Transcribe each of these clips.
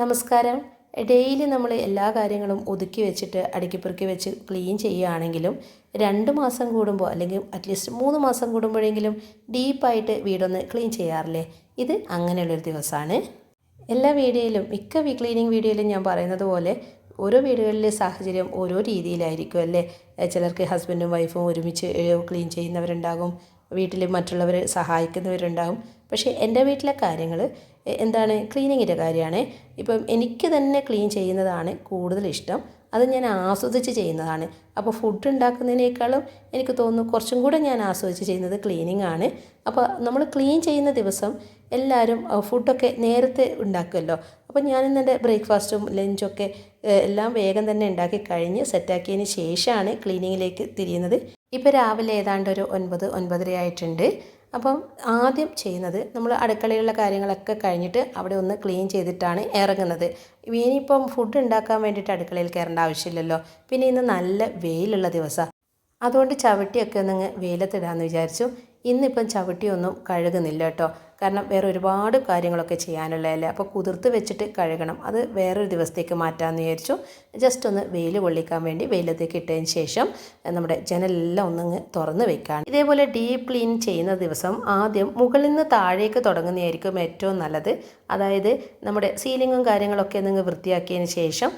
നമസ്കാരം. ഡെയിലി നമ്മൾ എല്ലാ കാര്യങ്ങളും ഒതുക്കി വെച്ചിട്ട് അടുക്കിപ്പെറുക്കി വെച്ച് ക്ലീൻ ചെയ്യുകയാണെങ്കിലും രണ്ട് മാസം കൂടുമ്പോൾ അല്ലെങ്കിൽ അറ്റ്ലീസ്റ്റ് മൂന്ന് മാസം കൂടുമ്പോഴെങ്കിലും ഡീപ്പായിട്ട് വീടൊന്ന് ക്ലീൻ ചെയ്യാറില്ലേ? ഇത് അങ്ങനെയുള്ളൊരു ദിവസമാണ് എല്ലാ വീഡിയോയിലും മിക്ക വീ ക്ലീനിങ് വീഡിയോയിലും ഞാൻ പറയുന്നത് പോലെ ഓരോ വീടുകളിലെ സാഹചര്യം ഓരോ രീതിയിലായിരിക്കും അല്ലേ? ചിലർക്ക് ഹസ്ബൻഡും വൈഫും ഒരുമിച്ച് ക്ലീൻ ചെയ്യുന്നവരുണ്ടാകും. വീട്ടിൽ മറ്റുള്ളവർ സഹായിക്കുന്നവരുണ്ടാകും. പക്ഷേ എന്റെ വീട്ടിലെ കാര്യങ്ങൾ എന്താണ് ക്ലീനിങ്ങിന്റെ കാര്യമാണ്. ഇപ്പം എനിക്ക് തന്നെ ക്ലീൻ ചെയ്യുന്നതാണ് കൂടുതൽ ഇഷ്ടം. അത് ഞാൻ ആസ്വദിച്ച് ചെയ്യുന്നതാണ്. അപ്പോൾ ഫുഡ് ഉണ്ടാക്കുന്നതിനേക്കാളും എനിക്ക് തോന്നുന്നു കുറച്ചും കൂടെ ഞാൻ ആസ്വദിച്ച് ചെയ്യുന്നത് ക്ലീനിങ് ആണ്. അപ്പോൾ നമ്മൾ ക്ലീൻ ചെയ്യുന്ന ദിവസം എല്ലാവരും ഫുഡൊക്കെ നേരത്തെ ഉണ്ടാക്കുമല്ലോ. അപ്പോൾ ഞാനിന്ന് എന്റെ ബ്രേക്ക്ഫാസ്റ്റും ലഞ്ചൊക്കെ എല്ലാം വേഗം തന്നെ ഉണ്ടാക്കി കഴിഞ്ഞ് സെറ്റാക്കിയതിന് ശേഷമാണ് ക്ലീനിങ്ങിലേക്ക് തിരിയുന്നത്. ഇപ്പോൾ രാവിലെ ഏതാണ്ട് ഒരു ഒൻപത് ഒൻപതര ആയിട്ടുണ്ട്. അപ്പം ആദ്യം ചെയ്യുന്നത് നമ്മൾ അടുക്കളയിലുള്ള കാര്യങ്ങളൊക്കെ കഴിഞ്ഞിട്ട് അവിടെ ഒന്ന് ക്ലീൻ ചെയ്തിട്ടാണ് ഇറങ്ങുന്നത്. ഇനിയിപ്പം ഫുഡ് ഉണ്ടാക്കാൻ വേണ്ടിയിട്ട് അടുക്കളയിൽ കയറേണ്ട ആവശ്യമില്ലല്ലോ. പിന്നെ ഇന്ന് നല്ല വെയിലുള്ള ദിവസമാണ് അതുകൊണ്ട് ചവിട്ടിയൊക്കെ ഒന്ന് വെയിലത്തിടാമെന്ന് വിചാരിച്ചു. ഇന്നിപ്പം ചവിട്ടിയൊന്നും കഴുകുന്നില്ല കേട്ടോ. കാരണം വേറെ ഒരുപാട് കാര്യങ്ങളൊക്കെ ചെയ്യാനുള്ളതല്ലേ? അപ്പോൾ കുതിർത്ത് വെച്ചിട്ട് കഴുകണം. അത് വേറൊരു ദിവസത്തേക്ക് മാറ്റാമെന്ന് വിചാരിച്ചു. ജസ്റ്റ് ഒന്ന് വെയിൽ കൊള്ളിക്കാൻ വേണ്ടി വെയിലത്തേക്ക് ഇട്ടതിന് ശേഷം നമ്മുടെ ജനലെല്ലാം ഒന്നങ്ങ് തുറന്ന് വെക്കുകയാണ് ഇതേപോലെ ഡീപ്പ് ക്ലീൻ ചെയ്യുന്ന ദിവസം ആദ്യം മുകളിൽ നിന്ന് താഴേക്ക് തുടങ്ങുന്നതായിരിക്കും ഏറ്റവും നല്ലത്. അതായത് നമ്മുടെ സീലിങ്ങും കാര്യങ്ങളൊക്കെ നിങ്ങൾ വൃത്തിയാക്കിയതിന് ശേഷം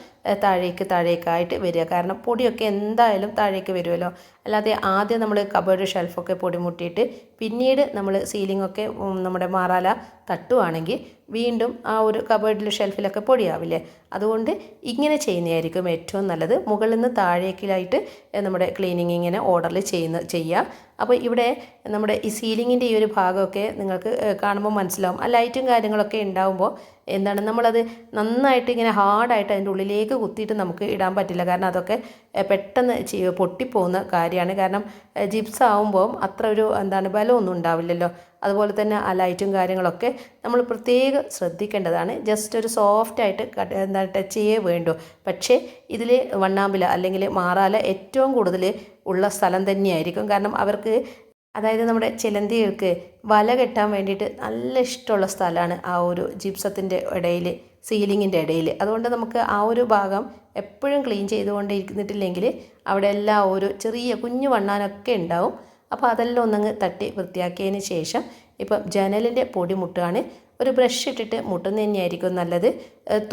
താഴേക്ക് താഴേക്കായിട്ട് വരിക. കാരണം പൊടിയൊക്കെ എന്തായാലും താഴേക്ക് വരുമല്ലോ. അല്ലാതെ ആദ്യം നമ്മൾ കബേർഡ് ഷെൽഫൊക്കെ പൊടിമുട്ടിയിട്ട് പിന്നീട് നമ്മൾ സീലിങ്ങൊക്കെ നമ്മുടെ മാറാല തട്ടുവാണെങ്കിൽ വീണ്ടും ആ ഒരു കബേർഡിൽ ഷെൽഫിലൊക്കെ പൊടിയാവില്ലേ? അതുകൊണ്ട് ഇങ്ങനെ ചെയ്യുന്നതായിരിക്കും ഏറ്റവും നല്ലത്. മുകളിൽ നിന്ന് താഴേക്കിലായിട്ട് നമ്മുടെ ക്ലീനിങ് ഇങ്ങനെ ഓർഡറിൽ ചെയ്യുന്ന ചെയ്യുക അപ്പോൾ ഇവിടെ നമ്മുടെ ഈ സീലിങ്ങിന്റെ ഈ ഒരു ഭാഗമൊക്കെ നിങ്ങൾക്ക് കാണുമ്പോൾ മനസ്സിലാവും. ആ ലൈറ്റും കാര്യങ്ങളൊക്കെ ഉണ്ടാവുമ്പോൾ എന്താണ് നമ്മളത് നന്നായിട്ട് ഇങ്ങനെ ഹാർഡായിട്ട് അതിന്റെ ഉള്ളിലേക്ക് കുത്തിയിട്ട് നമുക്ക് ഇടാൻ പറ്റില്ല. കാരണം അതൊക്കെ പെട്ടെന്ന് പൊട്ടിപ്പോകുന്ന കാര്യമാണ്. കാരണം ജിപ്സ് ആവുമ്പോൾ അത്ര ഒരു എന്താണ് ബലമൊന്നും ഉണ്ടാവില്ലല്ലോ. അതുപോലെ തന്നെ ആ ലൈറ്റും കാര്യങ്ങളൊക്കെ നമ്മൾ പ്രത്യേകം ശ്രദ്ധിക്കേണ്ടതാണ്. ജസ്റ്റ് ഒരു സോഫ്റ്റായിട്ട് എന്താ എന്താണ് ടച്ച് ചെയ്യേ വേണ്ടു. പക്ഷേ ഇതിൽ വണ്ണാമ്പില അല്ലെങ്കിൽ മാറാല ഏറ്റവും കൂടുതൽ ഉള്ള സ്ഥലം തന്നെയായിരിക്കും. കാരണം അവർക്ക് അതായത് നമ്മുടെ ചിലന്തികൾക്ക് വല കെട്ടാൻ വേണ്ടിയിട്ട് നല്ല ഇഷ്ടമുള്ള സ്ഥലമാണ് ആ ഒരു ജിപ്സത്തിന്റെ ഇടയിൽ സീലിങ്ങിന്റെ ഇടയിൽ. അതുകൊണ്ട് നമുക്ക് ആ ഒരു ഭാഗം എപ്പോഴും ക്ലീൻ ചെയ്തുകൊണ്ട് ഇരുന്നിട്ടില്ലെങ്കിൽ അവിടെ എല്ലാം ഒരു ചെറിയ കുഞ്ഞു വണ്ണാനൊക്കെ ഉണ്ടാവും. അപ്പോൾ അതെല്ലാം ഒന്നങ്ങ് തട്ടി വൃത്തിയാക്കിയതിന് ശേഷം ഇപ്പം ജനലിന്റെ പൊടി മുട്ടുകയാണ്. ഒരു ബ്രഷ് ഇട്ടിട്ട് മുട്ടുന്ന തന്നെയായിരിക്കും നല്ലത്.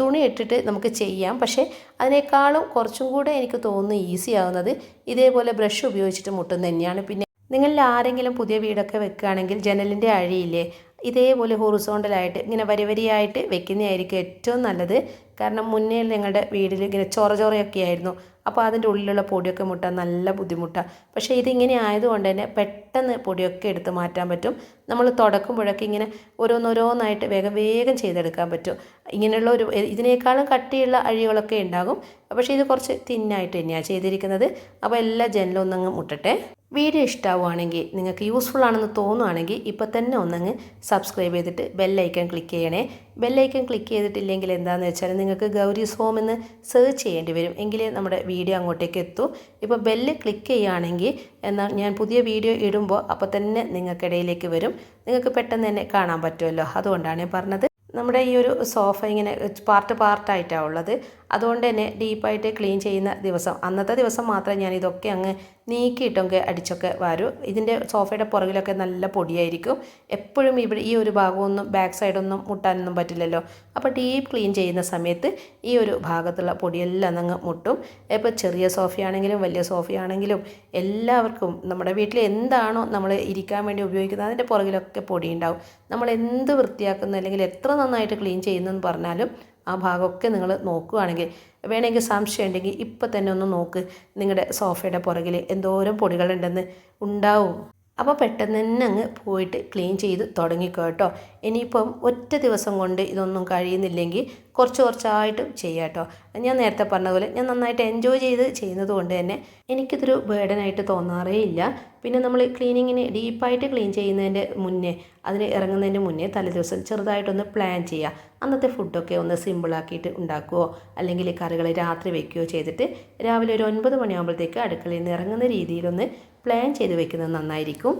തുണി ഇട്ടിട്ട് നമുക്ക് ചെയ്യാം. പക്ഷേ അതിനേക്കാളും കുറച്ചും കൂടെ എനിക്ക് തോന്നുന്നു ഈസി ആവുന്നത് ഇതേപോലെ ബ്രഷ് ഉപയോഗിച്ചിട്ട് മുട്ടുന്ന തന്നെയാണ്. പിന്നെ നിങ്ങളിൽ ആരെങ്കിലും പുതിയ വീടൊക്കെ വെക്കുകയാണെങ്കിൽ ജനലിന്റെ അഴിയില്ലേ? ഇതേപോലെ ഹൊറിസോണ്ടലായിട്ട് ഇങ്ങനെ വരി വരിയായിട്ട് വെക്കുന്നതായിരിക്കും ഏറ്റവും നല്ലത്. കാരണം മുന്നേ നിങ്ങളുടെ വീട്ടിൽ ഇങ്ങനെ ചൊറ ചൊറയൊക്കെ ആയിരുന്നു. അപ്പോൾ അതിന്റെ ഉള്ളിലുള്ള പൊടിയൊക്കെ മുട്ടാൻ നല്ല ബുദ്ധിമുട്ടാണ്. പക്ഷേ ഇതിങ്ങനെ ആയതുകൊണ്ട് തന്നെ പെട്ടെന്ന് പൊടിയൊക്കെ എടുത്ത് മാറ്റാൻ പറ്റും. നമ്മൾ തുടക്കുമ്പോഴൊക്കെ ഇങ്ങനെ ഓരോന്നോരോന്നായിട്ട് വേഗം വേഗം ചെയ്തെടുക്കാൻ പറ്റും. ഇങ്ങനെയുള്ള ഒരു ഇതിനേക്കാളും കട്ടിയുള്ള അഴികളൊക്കെ ഉണ്ടാകും. പക്ഷേ ഇത് കുറച്ച് തിന്നായിട്ട് തന്നെയാണ് ചെയ്തിരിക്കുന്നത്. അപ്പോൾ എല്ലാ ജനലും ഒന്നങ്ങ് മുട്ടട്ടെ. വീഡിയോ ഇഷ്ടമാവുകയാണെങ്കിൽ നിങ്ങൾക്ക് യൂസ്ഫുൾ ആണെന്ന് തോന്നുകയാണെങ്കിൽ ഇപ്പോൾ തന്നെ ഒന്നങ്ങ് സബ്സ്ക്രൈബ് ചെയ്തിട്ട് ബെല്ലൈക്കൺ ക്ലിക്ക് ചെയ്യണേ. ബെല്ലൈക്കൺ ക്ലിക്ക് ചെയ്തിട്ടില്ലെങ്കിൽ എന്താണെന്ന് വെച്ചാൽ നിങ്ങൾക്ക് ഗൗരി ഹോം എന്ന് സെർച്ച് ചെയ്യേണ്ടി വരും. എങ്കിലേ നമ്മുടെ വീഡിയോ അങ്ങോട്ടേക്ക് എത്തൂ. ഇപ്പോൾ ബെല്ല് ക്ലിക്ക് ചെയ്യുകയാണെങ്കിൽ എന്നാൽ ഞാൻ പുതിയ വീഡിയോ ഇടുമ്പോൾ അപ്പോൾ തന്നെ നിങ്ങൾക്കിടയിലേക്ക് വരും. നിങ്ങൾക്ക് പെട്ടെന്ന് തന്നെ കാണാൻ പറ്റുമല്ലോ. അതുകൊണ്ടാണ് ഞാൻ പറഞ്ഞത്. നമ്മുടെ ഈ ഒരു സോഫ ഇങ്ങനെ പാർട്ട് പാർട്ടായിട്ടാണ് ഉള്ളത്. അതുകൊണ്ട് തന്നെ ഡീപ്പായിട്ട് ക്ലീൻ ചെയ്യുന്ന ദിവസം അന്നത്തെ ദിവസം മാത്രമേ ഞാൻ ഇതൊക്കെ അങ്ങ് നീക്കിയിട്ടൊക്കെ അടിച്ചൊക്കെ വരൂ. ഇതിന്റെ സോഫയുടെ പുറകിലൊക്കെ നല്ല പൊടിയായിരിക്കും. എപ്പോഴും ഇവിടെ ഈ ഒരു ഭാഗമൊന്നും ബാക്ക് സൈഡൊന്നും മുട്ടാനൊന്നും പറ്റില്ലല്ലോ. അപ്പോൾ ഡീപ്പ് ക്ലീൻ ചെയ്യുന്ന സമയത്ത് ഈ ഒരു ഭാഗത്തുള്ള പൊടിയെല്ലാം അങ്ങ് മുട്ടും. ഇപ്പോൾ ചെറിയ സോഫയാണെങ്കിലും വലിയ സോഫയാണെങ്കിലും എല്ലാവർക്കും നമ്മുടെ വീട്ടിൽ എന്താണോ നമ്മൾ ഇരിക്കാൻ വേണ്ടി ഉപയോഗിക്കുന്നത് അതിന്റെ പുറകിലൊക്കെ പൊടി ഉണ്ടാവും നമ്മൾ എന്ത് വൃത്തിയാക്കുന്നു അല്ലെങ്കിൽ എത്ര നന്നായിട്ട് ക്ലീൻ ചെയ്യുന്നു എന്ന് പറഞ്ഞാലും ആ ഭാഗമൊക്കെ നിങ്ങൾ നോക്കുകയാണെങ്കിൽ വേണമെങ്കിൽ സംശയം ഉണ്ടെങ്കിൽ ഇപ്പം തന്നെ ഒന്ന് നോക്ക് നിങ്ങളുടെ സോഫയുടെ പുറകിൽ എന്തോരം പൊടികളുണ്ടെന്ന് ഉണ്ടാവും. അപ്പോൾ പെട്ടെന്ന് തന്നെ അങ്ങ് പോയിട്ട് ക്ലീൻ ചെയ്ത് തുടങ്ങിക്കോ കേട്ടോ. ഇനിയിപ്പം ഒറ്റ ദിവസം കൊണ്ട് ഇതൊന്നും കഴിയുന്നില്ലെങ്കിൽ കുറച്ച് കുറച്ചായിട്ട് ചെയ്യാം കേട്ടോ. ഞാൻ നേരത്തെ പറഞ്ഞ പോലെ ഞാൻ നന്നായിട്ട് എൻജോയ് ചെയ്ത് ചെയ്യുന്നത് കൊണ്ട് തന്നെ എനിക്കിതൊരു ബേഡനായിട്ട് തോന്നാറേ ഇല്ല. പിന്നെ നമ്മൾ ക്ലീനിങ്ങിന് ഡീപ്പായിട്ട് ക്ലീൻ ചെയ്യുന്നതിന്റെ മുന്നേ അതിന് ഇറങ്ങുന്നതിന്റെ മുന്നേ തലേദിവസം ചെറുതായിട്ടൊന്ന് പ്ലാൻ ചെയ്യുക അന്നത്തെ ഫുഡൊക്കെ ഒന്ന് സിമ്പിളാക്കിയിട്ട് ഉണ്ടാക്കുകയോ അല്ലെങ്കിൽ കറികൾ രാത്രി വെക്കുകയോ ചെയ്തിട്ട് രാവിലെ ഒരു ഒൻപത് മണിയാകുമ്പോഴത്തേക്ക് അടുക്കളയിൽ നിന്ന് ഇറങ്ങുന്ന രീതിയിലൊന്ന് പ്ലാൻ ചെയ്ത് വെക്കുന്നത് നന്നായിരിക്കും.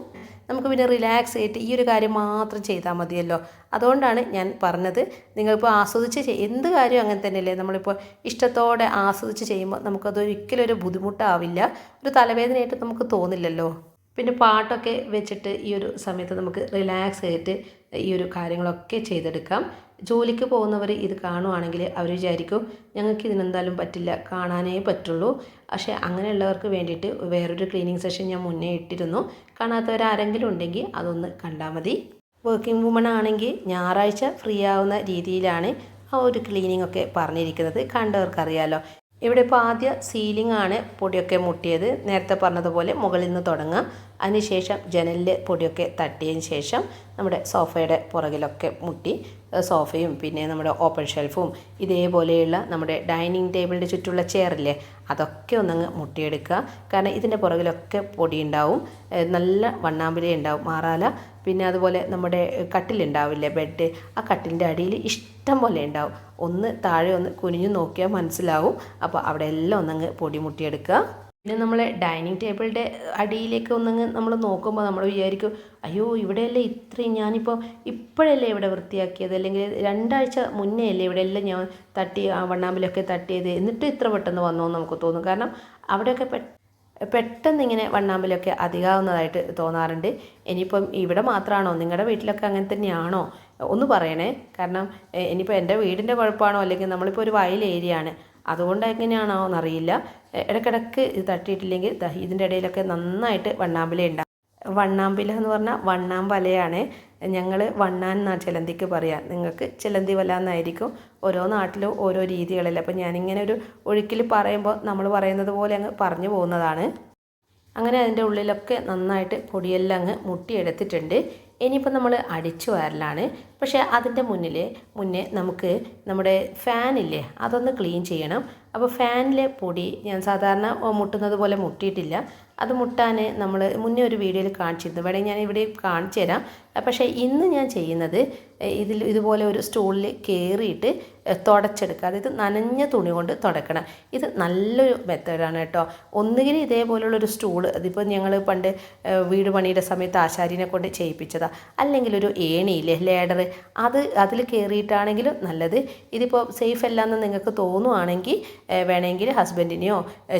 നമുക്ക് പിന്നെ റിലാക്സ് ആയിട്ട് ഈ ഒരു കാര്യം മാത്രം ചെയ്താൽ മതിയല്ലോ. അതുകൊണ്ടാണ് ഞാൻ പറഞ്ഞത് നിങ്ങളിപ്പോൾ ആസ്വദിച്ച് എന്ത് കാര്യം അങ്ങനെ തന്നെയല്ലേ? നമ്മളിപ്പോൾ ഇഷ്ടത്തോടെ ആസ്വദിച്ച് ചെയ്യുമ്പോൾ നമുക്കത് ഒരിക്കലും ഒരു ബുദ്ധിമുട്ടാവില്ല ഒരു തലവേദനയായിട്ട് നമുക്ക് തോന്നില്ലല്ലോ. പിന്നെ പാട്ടൊക്കെ വെച്ചിട്ട് ഈ ഒരു സമയത്ത് നമുക്ക് റിലാക്സ് ആയിട്ട് ഈ ഒരു കാര്യങ്ങളൊക്കെ ചെയ്തെടുക്കാം. ജോലിക്ക് പോകുന്നവർ ഇത് കാണുവാണെങ്കിൽ അവർ വിചാരിക്കും ഞങ്ങൾക്ക് ഇതിനെന്തായാലും പറ്റില്ല കാണാനേ പറ്റുള്ളൂ. പക്ഷേ അങ്ങനെയുള്ളവർക്ക് വേണ്ടിയിട്ട് വേറൊരു ക്ലീനിങ് സെഷൻ ഞാൻ മുന്നേ ഇട്ടിരുന്നു. കാണാത്തവരാരെങ്കിലും ഉണ്ടെങ്കിൽ അതൊന്ന് കണ്ടാൽ മതി. വർക്കിംഗ് വുമൺ ആണെങ്കിൽ ഞായറാഴ്ച ഫ്രീ ആവുന്ന രീതിയിലാണ് ആ ഒരു ക്ലീനിങ് ഒക്കെ പറഞ്ഞിരിക്കുന്നത്. കണ്ടവർക്കറിയാലോ. ഇവിടെ ഇപ്പോൾ ആദ്യ സീലിംഗ് ആണ് പൊടിയൊക്കെ മുട്ടിയത്. നേരത്തെ പറഞ്ഞതുപോലെ മുകളിൽ നിന്ന് തുടങ്ങാം. അതിനുശേഷം ജനലിൽ പൊടിയൊക്കെ തട്ടിയതിന് ശേഷം നമ്മുടെ സോഫയുടെ പുറകിലൊക്കെ മുട്ടി സോഫയും പിന്നെ നമ്മുടെ ഓപ്പൺ ഷെൽഫും ഇതേപോലെയുള്ള നമ്മുടെ ഡൈനിങ് ടേബിളിന്റെ ചുറ്റുള്ള ചെയറില്ലേ അതൊക്കെ ഒന്നങ്ങ് മുട്ടിയെടുക്കുക. കാരണം ഇതിന്റെ പുറകിലൊക്കെ പൊടി ഉണ്ടാവും. നല്ല വണ്ണാമ്പലി ഉണ്ടാവും മാറാല. പിന്നെ അതുപോലെ നമ്മുടെ കട്ടിലുണ്ടാവില്ലേ ബെഡ് ആ കട്ടിലിന്റെ അടിയിൽ ഇഷ്ടം പോലെ ഉണ്ടാവും. ഒന്ന് താഴെ ഒന്ന് കുനിഞ്ഞു നോക്കിയാൽ മനസ്സിലാവും. അപ്പോൾ അവിടെ എല്ലാം ഒന്നങ്ങ് പൊടിമുട്ടിയെടുക്കുക. പിന്നെ നമ്മൾ ഡൈനിങ് ടേബിളിന്റെ അടിയിലേക്ക് ഒന്നങ്ങ് നമ്മൾ നോക്കുമ്പോൾ നമ്മൾ വിചാരിക്കും അയ്യോ ഇവിടെയല്ലേ ഇത്രയും ഞാനിപ്പോൾ ഇപ്പോഴല്ലേ ഇവിടെ വൃത്തിയാക്കിയത്? അല്ലെങ്കിൽ രണ്ടാഴ്ച മുന്നേ അല്ലേ ഇവിടെയെല്ലാം ഞാൻ തട്ടി ആ വണ്ണാമ്പിലൊക്കെ തട്ടിയത്? എന്നിട്ട് ഇത്ര പെട്ടെന്ന് വന്നോ എന്ന് നമുക്ക് തോന്നും. കാരണം അവിടെയൊക്കെ പെട്ടെന്ന് ഇങ്ങനെ വണ്ണാമ്പിലൊക്കെ അധികാവുന്നതായിട്ട് തോന്നാറുണ്ട്. ഇനിയിപ്പം ഇവിടെ മാത്രമാണോ നിങ്ങളുടെ വീട്ടിലൊക്കെ അങ്ങനെ തന്നെയാണോ? ഒന്ന് പറയണേ. കാരണം ഇനിയിപ്പോൾ എന്റെ വീടിന്റെ കുഴപ്പമാണോ? അല്ലെങ്കിൽ നമ്മളിപ്പോൾ ഒരു വയൽ ഏരിയ ആണ് അതുകൊണ്ട് എങ്ങനെയാണോ എന്നറിയില്ല ഇടയ്ക്കിടയ്ക്ക് ഇത് തട്ടിയിട്ടില്ലെങ്കിൽ ഇതിന്റെ ഇടയിലൊക്കെ നന്നായിട്ട് വണ്ണാമ്പില ഉണ്ടാകും വണ്ണാമ്പില എന്ന് പറഞ്ഞാൽ വണ്ണാമ്പലയാണ്. ഞങ്ങൾ വണ്ണാൻ എന്നാ ചിലന്തിക്ക് പറയാം. നിങ്ങൾക്ക് ചിലന്തി വല എന്നായിരിക്കും. ഓരോ നാട്ടിലും ഓരോ രീതികളല്ലേ അപ്പോൾ ഞാനിങ്ങനെ ഒരു ഒഴുക്കിൽ പറയുമ്പോൾ നമ്മൾ പറയുന്നത് പോലെ അങ്ങ് പറഞ്ഞു പോകുന്നതാണ്. അങ്ങനെ അതിന്റെ ഉള്ളിലൊക്കെ നന്നായിട്ട് പൊടിയെല്ലാം അങ്ങ് മുട്ടിയെടുത്തിട്ടുണ്ട്. ഇനിയിപ്പോൾ നമ്മൾ അടിച്ചു വരലാണ്. പക്ഷേ അതിന്റെ മുന്നിൽ മുന്നേ നമുക്ക് നമ്മുടെ ഫാനില്ലേ അതൊന്ന് ക്ലീൻ ചെയ്യണം. അപ്പോൾ ഫാനിലെ പൊടി ഞാൻ സാധാരണ മുട്ടുന്നത് പോലെ മുട്ടിയിട്ടില്ല. അത് മുട്ടാൻ നമ്മൾ മുന്നേ ഒരു വീഡിയോയിൽ കാണിച്ചിരുന്നു. വേണമെങ്കിൽ ഞാൻ ഇവിടെ കാണിച്ചു തരാം. പക്ഷേ ഇന്ന് ഞാൻ ചെയ്യുന്നത് ഇതിൽ ഇതുപോലെ ഒരു സ്റ്റൂളിൽ കയറിയിട്ട് തുടച്ചെടുക്കുക. അതായത് നനഞ്ഞ തുണി കൊണ്ട് തുടക്കണം. ഇത് നല്ലൊരു മെത്തേഡാണ് കേട്ടോ. ഒന്നുകിൽ ഇതേപോലുള്ളൊരു സ്റ്റൂൾ അതിപ്പോൾ ഞങ്ങൾ പണ്ട് വീട് പണിയുടെ സമയത്ത് ആശാരിനെ കൊണ്ട് ചെയ്യിപ്പിച്ചതാണ് അല്ലെങ്കിൽ ഒരു ഏണിയില്ലേ ലേഡർ അത് അതിൽ കയറിയിട്ടാണെങ്കിലും നല്ലത്. ഇതിപ്പോൾ സേഫ് അല്ലാന്ന് നിങ്ങൾക്ക് തോന്നുവാണെങ്കിൽ വേണമെങ്കിൽ ഹസ്ബൻഡിനെയോ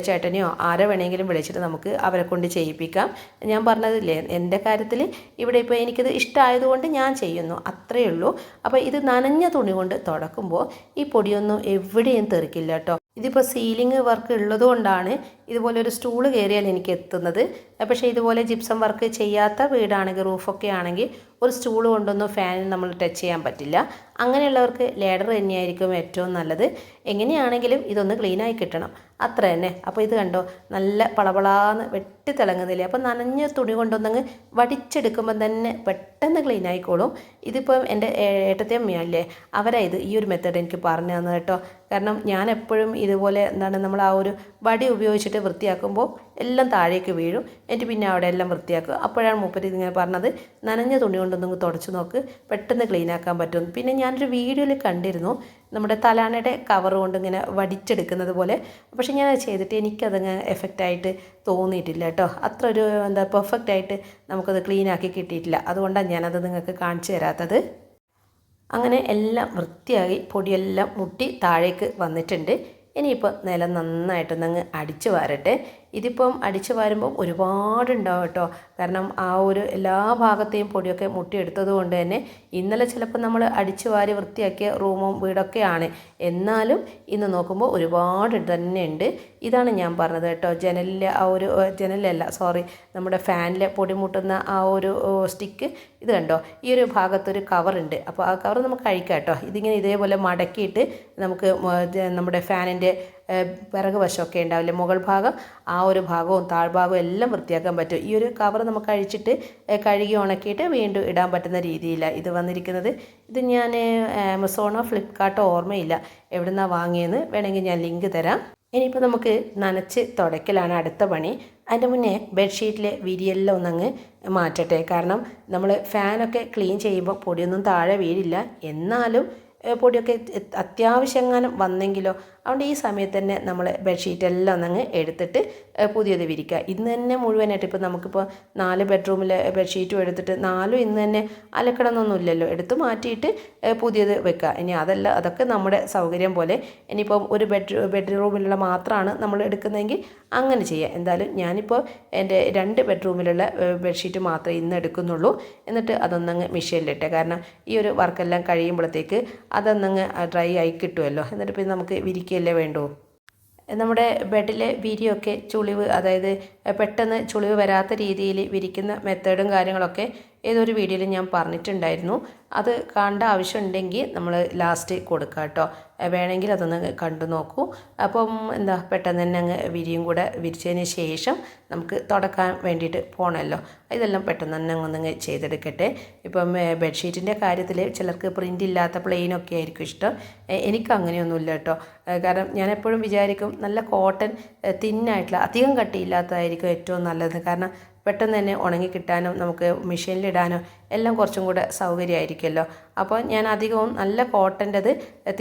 ചേട്ടനെയോ ആരെ വേണമെങ്കിലും വിളിച്ചിട്ട് നമുക്ക് അവരെ കൊണ്ട് ചെയ്യിപ്പിക്കാം. ഞാൻ പറഞ്ഞതില്ലേ എന്റെ കാര്യത്തിൽ ഇവിടെ ഇപ്പോൾ എനിക്കിത് ഇഷ്ടമായതുകൊണ്ട് ഞാൻ ചെയ്യുന്നു അത്രയേ ഉള്ളൂ. അപ്പോൾ ഇത് നനഞ്ഞ തുണി കൊണ്ട് തുടക്കുമ്പോൾ ഈ പൊടിയൊന്നും എവിടെയും തെറിക്കില്ല കേട്ടോ. ഇതിപ്പോൾ സീലിംഗ് വർക്ക് ഉള്ളത് കൊണ്ടാണ് ഇതുപോലെ ഒരു സ്റ്റൂൾ കയറിയാൽ എനിക്ക് എത്തുന്നത്. പക്ഷേ ഇതുപോലെ ജിപ്സം വർക്ക് ചെയ്യാത്ത വീടാണെങ്കിൽ റൂഫൊക്കെ ആണെങ്കിൽ ഒരു സ്റ്റൂൾ കൊണ്ടൊന്നും ഫാൻ നമ്മൾ ടച്ച് ചെയ്യാൻ പറ്റില്ല. അങ്ങനെയുള്ളവർക്ക് ലേഡർ തന്നെയായിരിക്കും ഏറ്റവും നല്ലത്. എങ്ങനെയാണെങ്കിലും ഇതൊന്ന് ക്ലീനായി കിട്ടണം. അത്ര തന്നെ. അപ്പോൾ ഇത് കണ്ടോ നല്ല പളപളാന്ന് വെട്ടി തിളങ്ങുന്നില്ലേ? അപ്പോൾ നനഞ്ഞ തുണി കൊണ്ടൊന്നങ്ങ് വടിച്ചെടുക്കുമ്പോൾ തന്നെ പെട്ടെന്ന് ക്ലീൻ ആയിക്കോളും. ഇതിപ്പോൾ എന്റെ ഏട്ടത്തെ അമ്മയല്ലേ അവരാ ഇത് ഈ ഒരു മെത്തേഡ് എനിക്ക് പറഞ്ഞു തന്നത് കേട്ടോ. കാരണം ഞാൻ എപ്പോഴും ഇതുപോലെ എന്താണ് നമ്മൾ ആ ഒരു വടി ഉപയോഗിച്ചിട്ട് വൃത്തിയാക്കുമ്പോൾ എല്ലാം താഴേക്ക് വീഴും. എന്നിട്ട് പിന്നെ അവിടെ എല്ലാം വൃത്തിയാക്കുക. അപ്പോഴാണ് മൂപ്പര് ഇങ്ങനെ പറഞ്ഞത് നനഞ്ഞ തുണി കൊണ്ടൊന്നും തുടച്ച് നോക്ക് പെട്ടെന്ന് ക്ലീൻ ആക്കാൻ പറ്റും പിന്നെ ഞാനൊരു വീഡിയോയിൽ കണ്ടിരുന്നു നമ്മുടെ തലാണയുടെ കവർ കൊണ്ട് ഇങ്ങനെ വടിച്ചെടുക്കുന്നത് പോലെ. പക്ഷേ ഞാൻ ചെയ്തിട്ട് എനിക്കതങ്ങ് എഫക്റ്റായിട്ട് തോന്നിയിട്ടില്ല കേട്ടോ. അത്ര ഒരു എന്താ പെർഫെക്റ്റ് ആയിട്ട് നമുക്കത് ക്ലീനാക്കി കിട്ടിയിട്ടില്ല. അതുകൊണ്ടാണ് ഞാനത് നിങ്ങൾക്ക് കാണിച്ചു തരാത്തത്. അങ്ങനെ എല്ലാം വൃത്തിയായി പൊടിയെല്ലാം മുട്ടി താഴേക്ക് വന്നിട്ടുണ്ട്. ഇനിയിപ്പോൾ നിലം നന്നായിട്ടൊന്നങ്ങ് അടിച്ചു വാരട്ടെ. ഇതിപ്പം അടിച്ചു വാരുമ്പം ഒരുപാടുണ്ടാവും കേട്ടോ. കാരണം ആ ഒരു എല്ലാ ഭാഗത്തെയും പൊടിയൊക്കെ മുട്ടിയെടുത്തത് കൊണ്ട് തന്നെ ഇന്നലെ ചിലപ്പോൾ നമ്മൾ അടിച്ചു വാരി വൃത്തിയാക്കിയ റൂമും വീടൊക്കെയാണ്. എന്നാലും ഇന്ന് നോക്കുമ്പോൾ ഒരുപാട് തന്നെ ഉണ്ട് ഇതാണ് ഞാൻ പറഞ്ഞത് കേട്ടോ. ജനലിലെ ആ ഒരു ജനലല്ല സോറി നമ്മുടെ ഫാനിലെ പൊടി മുട്ടുന്ന ആ ഒരു സ്റ്റിക്ക് ഇത് കണ്ടോ? ഈ ഒരു ഭാഗത്തൊരു കവറുണ്ട്. അപ്പോൾ ആ കവർ നമുക്ക് കഴിക്കാം കേട്ടോ. ഇതിങ്ങനെ ഇതേപോലെ മടക്കിയിട്ട് നമുക്ക് നമ്മുടെ ഫാനിന്റെ പിറക് വശമൊക്കെ ഉണ്ടാവില്ലേ? മുകൾ ഭാഗം ആ ഒരു ഭാഗവും താഴ്ഭാഗവും എല്ലാം വൃത്തിയാക്കാൻ പറ്റും. ഈ ഒരു കവർ നമുക്ക് അഴിച്ചിട്ട് കഴുകി ഉണക്കിയിട്ട് വീണ്ടും ഇടാൻ പറ്റുന്ന രീതിയിലാണ് ഇത് വന്നിരിക്കുന്നത്. ഇത് ഞാൻ ആമസോണോ ഫ്ലിപ്കാർട്ടോ ഓർമ്മയില്ല. എവിടുന്നാണ് വാങ്ങിയെന്ന് വേണമെങ്കിൽ ഞാൻ ലിങ്ക് തരാം. ഇനിയിപ്പോൾ നമുക്ക് നനച്ച് തുടയ്ക്കലാണ് അടുത്ത പണി. അതിന്റെ മുന്നേ ബെഡ്ഷീറ്റിലെ വിരിയെല്ലാം ഒന്നങ്ങ് മാറ്റട്ടെ. കാരണം നമ്മൾ ഫാനൊക്കെ ക്ലീൻ ചെയ്യുമ്പോൾ പൊടിയൊന്നും താഴെ വീഴില്ല. എന്നാലും പൊടിയൊക്കെ അത്യാവശ്യം എങ്ങാനും വന്നെങ്കിലോ അതുകൊണ്ട് ഈ സമയത്ത് തന്നെ നമ്മൾ ബെഡ്ഷീറ്റ് എല്ലാം ഒന്നങ്ങ് എടുത്തിട്ട് പുതിയത് വിരിക്കുക. ഇന്ന് തന്നെ മുഴുവനായിട്ട് ഇപ്പോൾ നമുക്കിപ്പോൾ നാല് ബെഡ്റൂമിലെ ബെഡ്ഷീറ്റും എടുത്തിട്ട് നാലും ഇന്ന് തന്നെ അലക്കണമെന്നൊന്നും ഇല്ലല്ലോ എടുത്ത് മാറ്റിയിട്ട് പുതിയത് വെക്കുക. ഇനി അതല്ല അതൊക്കെ നമ്മുടെ സൗകര്യം പോലെ ഇനിയിപ്പം ഒരു ബെഡ് ബെഡ്റൂമിലുള്ള മാത്രമാണ് നമ്മൾ എടുക്കുന്നതെങ്കിൽ അങ്ങനെ ചെയ്യാം. എന്തായാലും ഞാനിപ്പോൾ എന്റെ രണ്ട് ബെഡ്റൂമിലുള്ള ബെഡ്ഷീറ്റ് മാത്രമേ ഇന്ന് എടുക്കുന്നുള്ളൂ. എന്നിട്ട് അതൊന്നങ്ങ് മെഷീനിലിട്ടെ കാരണം ഈ ഒരു വർക്കെല്ലാം കഴിയുമ്പോഴത്തേക്ക് അതൊന്നങ്ങ് ഡ്രൈ ആയി കിട്ടുമല്ലോ. എന്നിട്ട് പിന്നെ നമുക്ക് വിരിക്കുകയല്ലേ വേണ്ടൂ? നമ്മുടെ ബെഡിലെ വിരിയൊക്കെ ചുളിവ് അതായത് പെട്ടെന്ന് ചുളിവ് വരാത്ത രീതിയിൽ വിരിക്കുന്ന മെത്തേഡും കാര്യങ്ങളൊക്കെ ഏതൊരു വീഡിയോയിൽ ഞാൻ പറഞ്ഞിട്ടുണ്ടായിരുന്നു. അത് കാണേണ്ട ആവശ്യമുണ്ടെങ്കിൽ നമ്മൾ ലാസ്റ്റ് കൊടുക്കാം കേട്ടോ. വേണമെങ്കിൽ അതൊന്ന് കണ്ടു നോക്കൂ. അപ്പം എന്താ പെട്ടെന്ന് തന്നെ അങ്ങ് വിരിയും കൂടെ വിരിച്ചതിന് ശേഷം നമുക്ക് തുടക്കാൻ വേണ്ടിയിട്ട് പോകണമല്ലോ ഇതെല്ലാം പെട്ടെന്ന് തന്നെ അങ്ങ് ചെയ്തെടുക്കട്ടെ. ഇപ്പം ബെഡ്ഷീറ്റിന്റെ കാര്യത്തിൽ ചിലർക്ക് പ്രിന്റ് ഇല്ലാത്ത പ്ലെയിനൊക്കെ ആയിരിക്കും ഇഷ്ടം. എനിക്ക് അങ്ങനെയൊന്നുമില്ല കേട്ടോ. കാരണം ഞാൻ എപ്പോഴും വിചാരിക്കും നല്ല കോട്ടൺ തിന്നായിട്ടുള്ള അധികം കട്ടിയില്ലാത്തതായിരിക്കും ഏറ്റവും നല്ലത്. കാരണം പെട്ടെന്ന് തന്നെ ഉണങ്ങി കിട്ടാനും നമുക്ക് മെഷീനിലിടാനോ എല്ലാം കുറച്ചും കൂടെ സൗകര്യമായിരിക്കുമല്ലോ. അപ്പോൾ ഞാൻ അധികവും നല്ല കോട്ടന്റെത്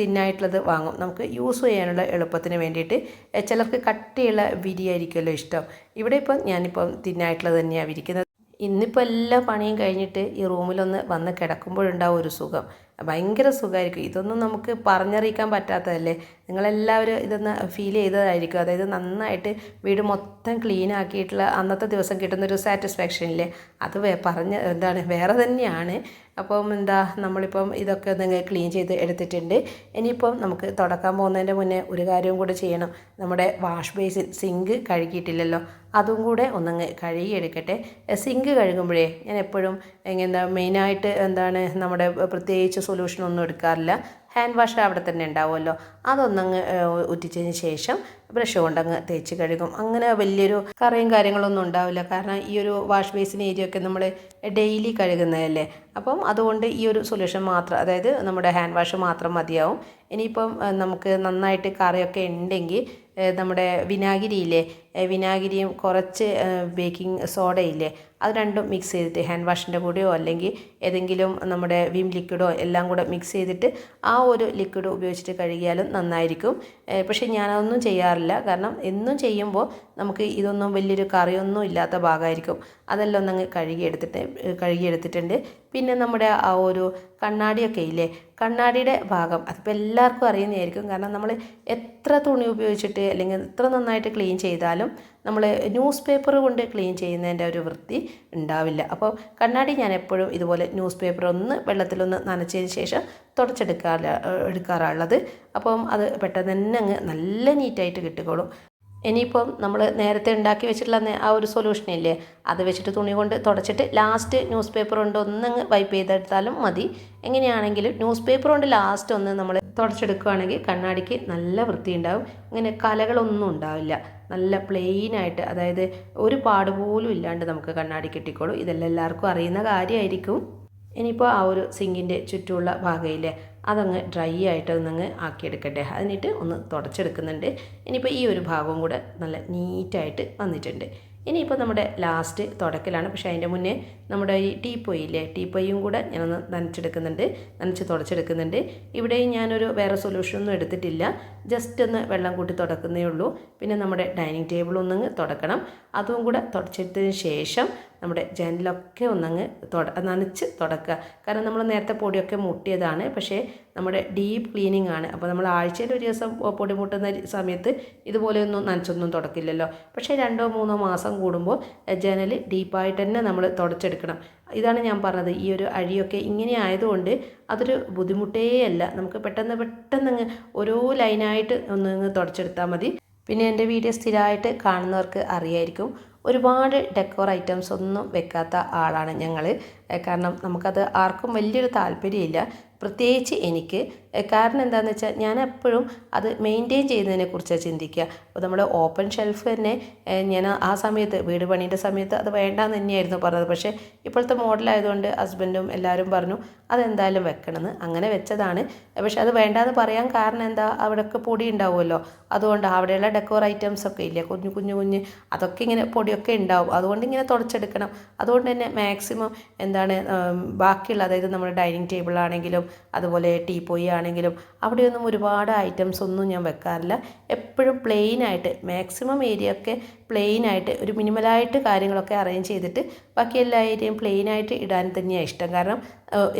തിന്നായിട്ടുള്ളത് വാങ്ങും. നമുക്ക് യൂസ് ചെയ്യാനുള്ള എളുപ്പത്തിന് വേണ്ടിയിട്ട് ചിലർക്ക് കട്ടിയുള്ള വിരിയായിരിക്കുമല്ലോ ഇഷ്ടം. ഇവിടെ ഇപ്പോൾ ഞാനിപ്പം തിന്നായിട്ടുള്ളത് തന്നെയാണ് വിരിക്കുന്നത്. ഇന്നിപ്പോൾ എല്ലാ പണിയും കഴിഞ്ഞിട്ട് ഈ റൂമിലൊന്ന് വന്ന് കിടക്കുമ്പോഴുണ്ടാവും ഒരു സുഖം. ഭയങ്കര സുഖമായിരിക്കും ഇതൊന്നും നമുക്ക് പറഞ്ഞറിയിക്കാൻ പറ്റാത്തതല്ലേ? നിങ്ങളെല്ലാവരും ഇതൊന്ന് ഫീൽ ചെയ്തതായിരിക്കും. അതായത് നന്നായിട്ട് വീട് മൊത്തം ക്ലീൻ ആക്കിയിട്ടുള്ള അന്നത്തെ ദിവസം കിട്ടുന്നൊരു സാറ്റിസ്ഫാക്ഷൻ ഇല്ലേ? അത് പറഞ്ഞ എന്താണ്? വേറെ തന്നെയാണ്. അപ്പം എന്താ നമ്മളിപ്പം ഇതൊക്കെ ഒന്ന് ക്ലീൻ ചെയ്ത് എടുത്തിട്ടുണ്ട്. ഇനിയിപ്പം നമുക്ക് തുടക്കാൻ പോകുന്നതിന്റെ മുന്നേ ഒരു കാര്യവും കൂടെ ചെയ്യണം. നമ്മുടെ വാഷ് ബേസിൻ സിങ്ക് കഴുകിയിട്ടില്ലല്ലോ. അതും കൂടെ ഒന്നങ്ങ് കഴുകിയെടുക്കട്ടെ. സിങ്ക് കഴുകുമ്പോഴേ ഞാൻ എപ്പോഴും എന്താ മെയിനായിട്ട് എന്താണ് നമ്മുടെ പ്രത്യേകിച്ച് സൊല്യൂഷൻ ഒന്നും എടുക്കാറില്ല. ഹാൻഡ് വാഷ് അവിടെ തന്നെ ഉണ്ടാവുമല്ലോ. അതൊന്നങ്ങ് ഉറ്റിച്ചതിന് ശേഷം ബ്രഷ് കൊണ്ടങ്ങ് തേച്ച് കഴുകും. അങ്ങനെ വലിയൊരു കറയും കാര്യങ്ങളൊന്നും ഉണ്ടാവില്ല. കാരണം ഈ ഒരു വാഷ് ബേസിൻ ഏരിയ ഒക്കെ നമ്മൾ ഡെയിലി കഴുകുന്നതല്ലേ? അപ്പം അതുകൊണ്ട് ഈ ഒരു സൊല്യൂഷൻ മാത്രം അതായത് നമ്മുടെ ഹാൻഡ് വാഷ് മാത്രം മതിയാവും. ഇനിയിപ്പം നമുക്ക് നന്നായിട്ട് കറിയൊക്കെ ഉണ്ടെങ്കിൽ നമ്മുടെ വിനാഗിരിയില്ലേ വിനാഗിരിയും കുറച്ച് ബേക്കിംഗ് സോഡയില്ലേ അത് രണ്ടും മിക്സ് ചെയ്തിട്ട് ഹാൻഡ് വാഷിന്റെ കൂടെയോ അല്ലെങ്കിൽ ഏതെങ്കിലും നമ്മുടെ വിം ലിക്വിഡോ എല്ലാം കൂടെ മിക്സ് ചെയ്തിട്ട് ആ ഒരു ലിക്വിഡ് ഉപയോഗിച്ചിട്ട് കഴുകിയാലും നന്നായിരിക്കും. പക്ഷേ ഞാനതൊന്നും ചെയ്യാറില്ല. കാരണം എന്നും ചെയ്യുമ്പോൾ നമുക്ക് ഇതൊന്നും വലിയൊരു കറിയൊന്നും ഇല്ലാത്ത ഭാഗമായിരിക്കും. അതെല്ലാം ഒന്നങ്ങ് കഴുകിയെടുത്തിട്ട് കഴുകിയെടുത്തിട്ടുണ്ട്. പിന്നെ നമ്മുടെ ആ ഒരു കണ്ണാടിയൊക്കെ ഇല്ലേ? കണ്ണാടിയുടെ ഭാഗം അതിപ്പോൾ എല്ലാവർക്കും അറിയുന്നതായിരിക്കും. കാരണം നമ്മൾ എത്ര തുണി ഉപയോഗിച്ചിട്ട് അല്ലെങ്കിൽ എത്ര നന്നായിട്ട് ക്ലീൻ ചെയ്താലും നമ്മൾ ന്യൂസ് പേപ്പർ കൊണ്ട് ക്ലീൻ ചെയ്യുന്നതിന്റെ ഒരു വൃത്തി ഉണ്ടാവില്ല. അപ്പോൾ കണ്ണാടി ഞാൻ എപ്പോഴും ഇതുപോലെ ന്യൂസ് പേപ്പർ ഒന്ന് വെള്ളത്തിലൊന്ന് നനച്ചതിന് ശേഷം തുടച്ചെടുക്കാറില്ല എടുക്കാറുള്ളത് അപ്പം അത് പെട്ടെന്ന് തന്നെ അങ്ങ് നല്ല നീറ്റായിട്ട് കിട്ടിക്കോളും. ഇനിയിപ്പം നമ്മൾ നേരത്തെ ഉണ്ടാക്കി വെച്ചിട്ടുള്ള ആ ഒരു സൊല്യൂഷൻ ഇല്ലേ? അത് വെച്ചിട്ട് തുണി കൊണ്ട് തുടച്ചിട്ട് ലാസ്റ്റ് ന്യൂസ് പേപ്പർ കൊണ്ട് ഒന്നങ്ങ് വൈപ്പ് ചെയ്തെടുത്താലും മതി. എങ്ങനെയാണെങ്കിലും ന്യൂസ് പേപ്പർ കൊണ്ട് ലാസ്റ്റ് ഒന്ന് നമ്മൾ തുടച്ചെടുക്കുകയാണെങ്കിൽ കണ്ണാടിക്ക് നല്ല വൃത്തി ഉണ്ടാവും ഇങ്ങനെ കലകളൊന്നും ഉണ്ടാവില്ല. നല്ല പ്ലെയിൻ ആയിട്ട് അതായത് ഒരു പാട് പോലും ഇല്ലാണ്ട് നമുക്ക് കണ്ണാടി കിട്ടിക്കോളും. ഇതെല്ലാം എല്ലാവർക്കും അറിയുന്ന കാര്യമായിരിക്കും ഇനിയിപ്പോൾ ആ ഒരു സിങ്കിന്റെ ചുറ്റുമുള്ള ഭാഗയിലെ അതങ്ങ് ഡ്രൈ ആയിട്ട് ഒന്നങ്ങ് ആക്കിയെടുക്കട്ടെ. അതിനിട്ട് ഒന്ന് തുടച്ചെടുക്കുന്നുണ്ട്. ഇനിയിപ്പോൾ ഈ ഒരു ഭാഗവും കൂടെ നല്ല നീറ്റായിട്ട് വന്നിട്ടുണ്ട്. ഇനിയിപ്പോൾ നമ്മുടെ ലാസ്റ്റ് തുടക്കലാണ്. പക്ഷേ അതിന്റെ മുന്നേ നമ്മുടെ ഈ ടീ പൊയില്ലേ ടീ പൊയ്യും കൂടെ ഞാനൊന്ന് നനച്ചെടുക്കുന്നുണ്ട്. നനച്ച് തുടച്ചെടുക്കുന്നുണ്ട്. ഇവിടെയും ഞാനൊരു വേറെ സൊല്യൂഷനൊന്നും എടുത്തിട്ടില്ല. ജസ്റ്റ് ഒന്ന് വെള്ളം കൂട്ടി തുടക്കുന്നേ ഉള്ളൂ. പിന്നെ നമ്മുടെ ഡൈനിങ് ടേബിൾ ഒന്നങ്ങ് തുടക്കണം. അതും കൂടെ തുടച്ചെടുത്തതിന് ശേഷം നമ്മുടെ ജനലൊക്കെ ഒന്നങ്ങ് തുട നനച്ച് തുടക്കുക. കാരണം നമ്മൾ നേരത്തെ പൊടിയൊക്കെ മുട്ടിയതാണ്. പക്ഷേ നമ്മുടെ ഡീപ്പ് ക്ലീനിങ് ആണ്. അപ്പോൾ നമ്മൾ ആഴ്ചയിൽ ഒരു ദിവസം പൊടി മുട്ടുന്ന സമയത്ത് ഇതുപോലെയൊന്നും നനച്ചൊന്നും തുടക്കില്ലല്ലോ. പക്ഷേ രണ്ടോ മൂന്നോ മാസം കൂടുമ്പോൾ ജനൽ ഡീപ്പായിട്ട് തന്നെ നമ്മൾ തുടച്ചെടുക്കണം ഇതാണ് ഞാൻ പറഞ്ഞത്. ഈ ഒരു അഴിയൊക്കെ ഇങ്ങനെ ആയതുകൊണ്ട് അതൊരു ബുദ്ധിമുട്ടേ അല്ല. നമുക്ക് പെട്ടെന്ന് പെട്ടെന്ന് ഓരോ ലൈനായിട്ട് ഒന്ന് തുടച്ചെടുത്താൽ മതി. പിന്നെ എന്റെ വീഡിയോ സ്ഥിരമായിട്ട് കാണുന്നവർക്ക് അറിയായിരിക്കും. ഒരുപാട് ഡെക്കോർ ഐറ്റംസ് ഒന്നും വെക്കാത്ത ആളാണ് ഞങ്ങൾ കാരണം നമുക്കത് ആർക്കും വലിയൊരു താല്പര്യമില്ല. പ്രത്യേകിച്ച് എനിക്ക്. കാരണം എന്താണെന്ന് വെച്ചാൽ ഞാൻ എപ്പോഴും അത് മെയിന്റെയിൻ ചെയ്യുന്നതിനെ കുറിച്ചാണ് ചിന്തിക്കുക അപ്പോൾ നമ്മൾ ഓപ്പൺ ഷെൽഫ് തന്നെ ഞാൻ ആ സമയത്ത് വീട് പണിയുടെ സമയത്ത് അത് വേണ്ടാന്ന് തന്നെയായിരുന്നു പറഞ്ഞത്. പക്ഷേ ഇപ്പോഴത്തെ മോഡലായതുകൊണ്ട് ഹസ്ബൻഡും എല്ലാവരും പറഞ്ഞു അതെന്തായാലും വെക്കണമെന്ന്. അങ്ങനെ വെച്ചതാണ്. പക്ഷേ അത് വേണ്ടാന്ന് പറയാൻ കാരണം എന്താ? അവിടെയൊക്കെ പൊടി ഉണ്ടാവുമല്ലോ. അതുകൊണ്ട് അവിടെയുള്ള ഡെക്കോർ ഐറ്റംസ് ഒക്കെ ഇല്ല കുഞ്ഞു കുഞ്ഞു കുഞ്ഞ് അതൊക്കെ ഇങ്ങനെ പൊടിയൊക്കെ ഉണ്ടാവും. അതുകൊണ്ട് ഇങ്ങനെ തുടച്ചെടുക്കണം. അതുകൊണ്ട് തന്നെ മാക്സിമം എന്താണ് ബാക്കിയുള്ള അതായത് നമ്മുടെ ഡൈനിങ് ടേബിളാണെങ്കിലും അതുപോലെ ടീപ്പോയി ആണെങ്കിലും അവിടെയൊന്നും ഒരുപാട് ഐറ്റംസ് ഒന്നും ഞാൻ വെക്കാറില്ല. എപ്പോഴും പ്ലെയിൻ ആയിട്ട് മാക്സിമം ഏരിയ ഒക്കെ പ്ലെയിൻ ആയിട്ട് ഒരു മിനിമലായിട്ട് കാര്യങ്ങളൊക്കെ അറേഞ്ച് ചെയ്തിട്ട് ബാക്കി എല്ലാ ഏരിയയും പ്ലെയിൻ ആയിട്ട് ഇടാൻ തന്നെയാണ് ഇഷ്ടം. കാരണം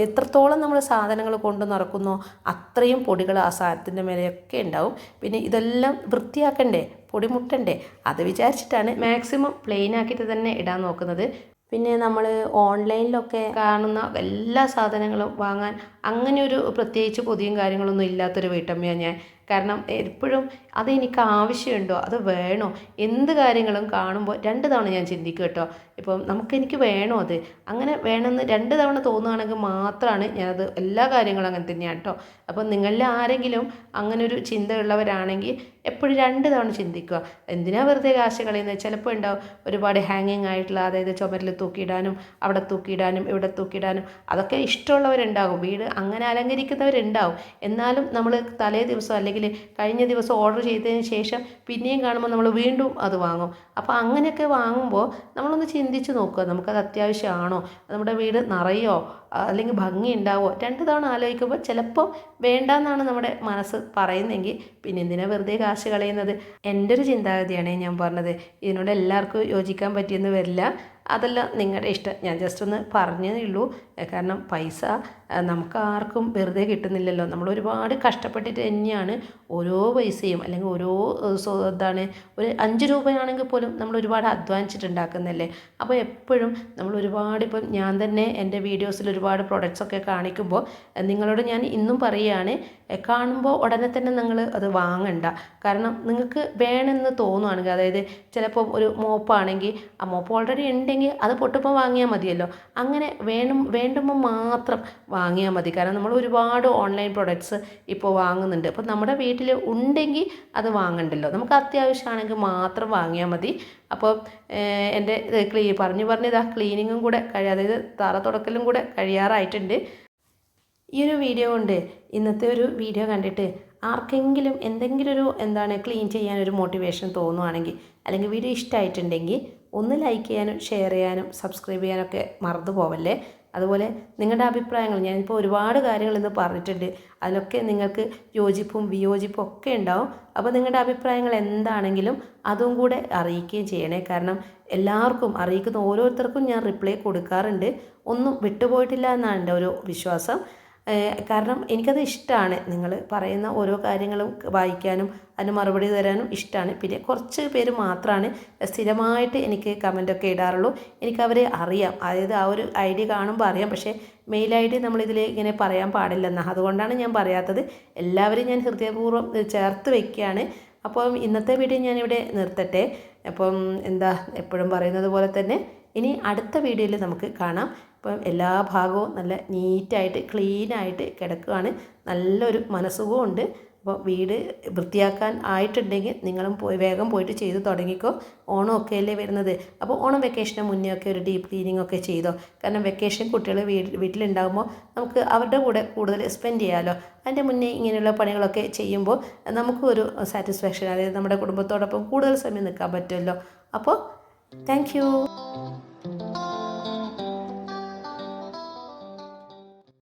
എത്രത്തോളം നമ്മൾ സാധനങ്ങൾ കൊണ്ട് നടക്കുന്നോ അത്രയും പൊടികൾ ആ സാധനത്തിന്റെ മേലെയൊക്കെ ഉണ്ടാവും. പിന്നെ ഇതെല്ലാം വൃത്തിയാക്കണ്ടേ? പൊടിമുട്ടണ്ടേ? അത് വിചാരിച്ചിട്ടാണ് മാക്സിമം പ്ലെയിൻ ആക്കിയിട്ട് തന്നെ ഇടാൻ നോക്കുന്നത്. പിന്നെ നമ്മൾ ഓൺലൈനിലൊക്കെ കാണുന്ന എല്ലാ സാധനങ്ങളും വാങ്ങാൻ അങ്ങനെ ഒരു പ്രത്യേകിച്ച് പൊതിയും കാര്യങ്ങളൊന്നും ഇല്ലാത്തൊരു വീട്ടമ്മയാണ് ഞാൻ. കാരണം എപ്പോഴും അത് എനിക്ക് ആവശ്യമുണ്ടോ? അത് വേണോ? എന്ത് കാര്യങ്ങളും കാണുമ്പോൾ രണ്ട് തവണ ഞാൻ ചിന്തിക്കും കേട്ടോ. ഇപ്പം നമുക്ക് എനിക്ക് വേണോ അത്? അങ്ങനെ വേണമെന്ന് രണ്ട് തവണ തോന്നുകയാണെങ്കിൽ മാത്രമാണ് ഞാനത് എല്ലാ കാര്യങ്ങളും അങ്ങനെ തന്നെയാണ് കേട്ടോ അപ്പം നിങ്ങളിൽ ആരെങ്കിലും അങ്ങനെ ഒരു ചിന്തയുള്ളവരാണെങ്കിൽ എപ്പോഴും രണ്ട് തവണ ചിന്തിക്കുക. എന്തിനാ വെറുതെ കാശ് കളയുന്നത് ചിലപ്പോൾ ഉണ്ടാവും ഒരുപാട് ഹാങ്ങിങ് ആയിട്ടുള്ള അതായത് ചുമരിൽ തൂക്കിയിടാനും അവിടെ തൂക്കിയിടാനും ഇവിടെ തൂക്കിയിടാനും അതൊക്കെ ഇഷ്ടമുള്ളവരുണ്ടാകും. വീട് അങ്ങനെ അലങ്കരിക്കുന്നവരുണ്ടാവും. എന്നാലും നമ്മൾ തലേ ദിവസം അല്ലെങ്കിൽ കഴിഞ്ഞ ദിവസം ഓർഡർ ചെയ്തതിന് ശേഷം പിന്നെയും കാണുമ്പോൾ നമ്മൾ വീണ്ടും അത് വാങ്ങും. അപ്പോൾ അങ്ങനെയൊക്കെ വാങ്ങുമ്പോൾ നമ്മളൊന്ന് ചിന്തിച്ച് നോക്കുക. നമുക്കത് അത്യാവശ്യമാണോ? നമ്മുടെ വീട് നിറയോ? അല്ലെങ്കിൽ ഭംഗി ഉണ്ടാവോ രണ്ട് തവണ ആലോചിക്കുമ്പോൾ ചിലപ്പോൾ വേണ്ടാന്നാണ് നമ്മുടെ മനസ്സ് പറയുന്നെങ്കിൽ പിന്നെ എന്തിനാ വെറുതെ കാശ് കളയുന്നത്? എന്റെ ഒരു ചിന്താഗതിയാണ് ഞാൻ പറഞ്ഞത്. ഇതിനോട് എല്ലാവർക്കും യോജിക്കാൻ പറ്റിയെന്ന് വരില്ല. അതല്ല നിങ്ങളുടെ ഇഷ്ടം. ഞാൻ ജസ്റ്റ് ഒന്ന് പറഞ്ഞതേ ഉള്ളൂ. കാരണം പൈസ നമുക്ക് ആർക്കും വെറുതെ കിട്ടുന്നില്ലല്ലോ. നമ്മൾ ഒരുപാട് കഷ്ടപ്പെട്ടിട്ട് തന്നെയാണ് ഓരോ പൈസയും അല്ലെങ്കിൽ ഓരോ എന്താണ് ഒരു അഞ്ച് രൂപയാണെങ്കിൽ പോലും നമ്മൾ ഒരുപാട് അധ്വാനിച്ചിട്ട് ഉണ്ടാക്കുന്നതല്ലേ? അപ്പോൾ എപ്പോഴും നമ്മൾ ഒരുപാട് ഇപ്പം ഞാൻ തന്നെ എന്റെ വീഡിയോസിൽ ഒരുപാട് പ്രൊഡക്ട്സ് ഒക്കെ കാണിക്കുമ്പോൾ നിങ്ങളോട് ഞാൻ ഇന്നും പറയുകയാണ് കാണുമ്പോൾ ഉടനെ തന്നെ നിങ്ങൾ അത് വാങ്ങണ്ട. കാരണം നിങ്ങൾക്ക് വേണമെന്ന് തോന്നുവാണെങ്കിൽ അതായത് ചിലപ്പോൾ ഒരു മോപ്പാണെങ്കിൽ ആ മോപ്പ് ഓൾറെഡി ഉണ്ടെങ്കിൽ അത് പൊട്ടുമ്പോൾ വാങ്ങിയാൽ മതിയല്ലോ. അങ്ങനെ വേണം വേണ്ടുമ്പോൾ മാത്രം വാങ്ങിയാൽ മതി. കാരണം നമ്മൾ ഒരുപാട് ഓൺലൈൻ പ്രൊഡക്ട്സ് ഇപ്പോൾ വാങ്ങുന്നുണ്ട്. അപ്പോൾ നമ്മുടെ വീട്ടിൽ ഉണ്ടെങ്കിൽ അത് വാങ്ങണ്ടല്ലോ. നമുക്ക് അത്യാവശ്യമാണെങ്കിൽ മാത്രം വാങ്ങിയാൽ മതി. അപ്പോൾ എന്റെ ഇത് ക്ലീ പറഞ്ഞു പറഞ്ഞിതാ ക്ലീനിങ്ങും കൂടെ കഴിയാ അതായത് തറ തുടക്കലും കൂടെ കഴിയാറായിട്ടുണ്ട്. ഈ ഒരു വീഡിയോ കൊണ്ട് ഇന്നത്തെ ഒരു വീഡിയോ കണ്ടിട്ട് ആർക്കെങ്കിലും എന്തെങ്കിലും ഒരു എന്താണ് ക്ലീൻ ചെയ്യാൻ ഒരു മോട്ടിവേഷൻ തോന്നുവാണെങ്കിൽ അല്ലെങ്കിൽ വീഡിയോ ഇഷ്ടമായിട്ടുണ്ടെങ്കിൽ ഒന്ന് ലൈക്ക് ചെയ്യാനും ഷെയർ ചെയ്യാനും സബ്സ്ക്രൈബ് ചെയ്യാനൊക്കെ മറന്നു പോവല്ലേ? അതുപോലെ നിങ്ങളുടെ അഭിപ്രായങ്ങൾ ഞാനിപ്പോൾ ഒരുപാട് കാര്യങ്ങൾ ഇന്ന് പറഞ്ഞിട്ടുണ്ട്. അതിലൊക്കെ നിങ്ങൾക്ക് യോജിപ്പും വിയോജിപ്പും ഒക്കെ ഉണ്ടാവും. അപ്പോൾ നിങ്ങളുടെ അഭിപ്രായങ്ങൾ എന്താണെങ്കിലും അതും കൂടെ അറിയിക്കുകയും ചെയ്യണേ. കാരണം എല്ലാവർക്കും അറിയിക്കുന്ന ഓരോരുത്തർക്കും ഞാൻ റിപ്ലൈ കൊടുക്കാറുണ്ട്. ഒന്നും വിട്ടുപോയിട്ടില്ല എന്നാണ് എന്റെ ഒരു വിശ്വാസം. കാരണം എനിക്കത് ഇഷ്ടമാണ് നിങ്ങൾ പറയുന്ന ഓരോ കാര്യങ്ങളും വായിക്കാനും അതിന് മറുപടി തരാനും ഇഷ്ടമാണ് പിന്നെ കുറച്ച് പേര് മാത്രമാണ് സ്ഥിരമായിട്ട് എനിക്ക് കമന്റൊക്കെ ഇടാറുള്ളൂ. എനിക്കവരെ അറിയാം. അതായത് ആ ഒരു ഐ ഡി കാണുമ്പോൾ അറിയാം. പക്ഷേ മെയിൽ ഐ ഡി നമ്മളിതിൽ ഇങ്ങനെ പറയാൻ പാടില്ലെന്ന്. അതുകൊണ്ടാണ് ഞാൻ പറയാത്തത്. എല്ലാവരും ഞാൻ ഹൃദയപൂർവം ചേർത്ത് വയ്ക്കുകയാണ് അപ്പം ഇന്നത്തെ വീഡിയോ ഞാനിവിടെ നിർത്തട്ടെ. അപ്പം എന്താ എപ്പോഴും പറയുന്നത് പോലെ തന്നെ ഇനി അടുത്ത വീഡിയോയിൽ നമുക്ക് കാണാം. ഇപ്പം എല്ലാ ഭാഗവും നല്ല നീറ്റായിട്ട് ക്ലീനായിട്ട് കിടക്കുകയാണ് നല്ലൊരു മനസ്സുഖവും ഉണ്ട്. അപ്പോൾ വീട് വൃത്തിയാക്കാൻ ആയിട്ടുണ്ടെങ്കിൽ നിങ്ങളും പോയി വേഗം പോയിട്ട് ചെയ്ത് തുടങ്ങിക്കോ. ഓണം ഒക്കെ അല്ലേ വരുന്നത്. അപ്പോൾ ഓണം വെക്കേഷന് മുന്നേ ഒക്കെ ഒരു ഡീപ്പ് ക്ലീനിങ് ഒക്കെ ചെയ്തോ. കാരണം വെക്കേഷൻ കുട്ടികൾ വീട്ടിൽ വീട്ടിലുണ്ടാകുമ്പോൾ നമുക്ക് അവരുടെ കൂടെ കൂടുതൽ സ്പെൻഡ് ചെയ്യാമല്ലോ അതിന്റെ മുന്നേ ഇങ്ങനെയുള്ള പണികളൊക്കെ ചെയ്യുമ്പോൾ നമുക്കൊരു സാറ്റിസ്ഫാക്ഷൻ അതായത് നമ്മുടെ കുടുംബത്തോടൊപ്പം കൂടുതൽ സമയം നിൽക്കാൻ പറ്റുമല്ലോ. അപ്പോൾ Thank you.